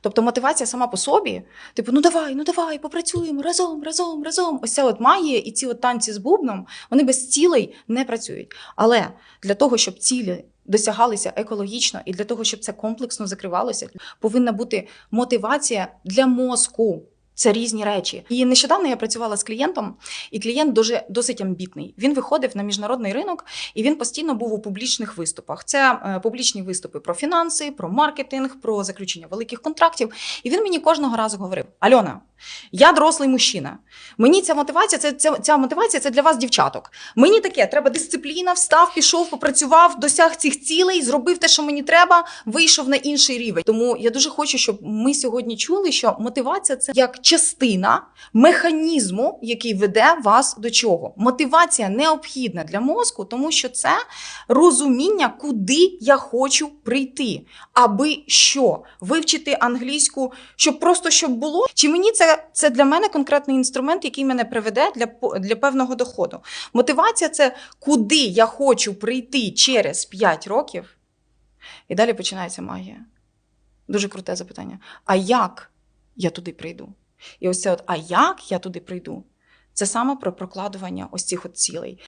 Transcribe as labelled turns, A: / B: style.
A: Тобто мотивація сама по собі, типу, ну давай, ну давай, попрацюємо разом, разом, разом. Ось ця от магія і ці от танці з бубном, вони без цілей не працюють. Але для того, щоб цілі досягалися екологічно, і для того, щоб це комплексно закривалося, повинна бути мотивація для мозку. Це різні речі. І нещодавно я працювала з клієнтом, і клієнт дуже досить амбітний. Він виходив на міжнародний ринок, і він постійно був у публічних виступах. Це е, публічні виступи про фінанси, про маркетинг, про заключення великих контрактів. І він мені кожного разу говорив: Альона, я дорослий мужчина. Мені ця мотивація, це ця, ця мотивація це для вас, дівчаток. Мені таке, треба дисципліна, встав, пішов, попрацював, досяг цих цілей, зробив те, що мені треба, вийшов на інший рівень. Тому я дуже хочу, щоб ми сьогодні чули, що мотивація це як частина механізму, який веде вас до чого. Мотивація необхідна для мозку, тому що це розуміння, куди я хочу прийти, аби що вивчити англійську, щоб просто щоб було. Чи мені це, це для мене конкретний інструмент, який мене приведе для, для певного доходу? Мотивація це куди я хочу прийти через 5 років. І далі починається магія. Дуже круте запитання. А як я туди прийду? І ось це от, а як я туди прийду? Це саме про прокладування ось цих от цілей.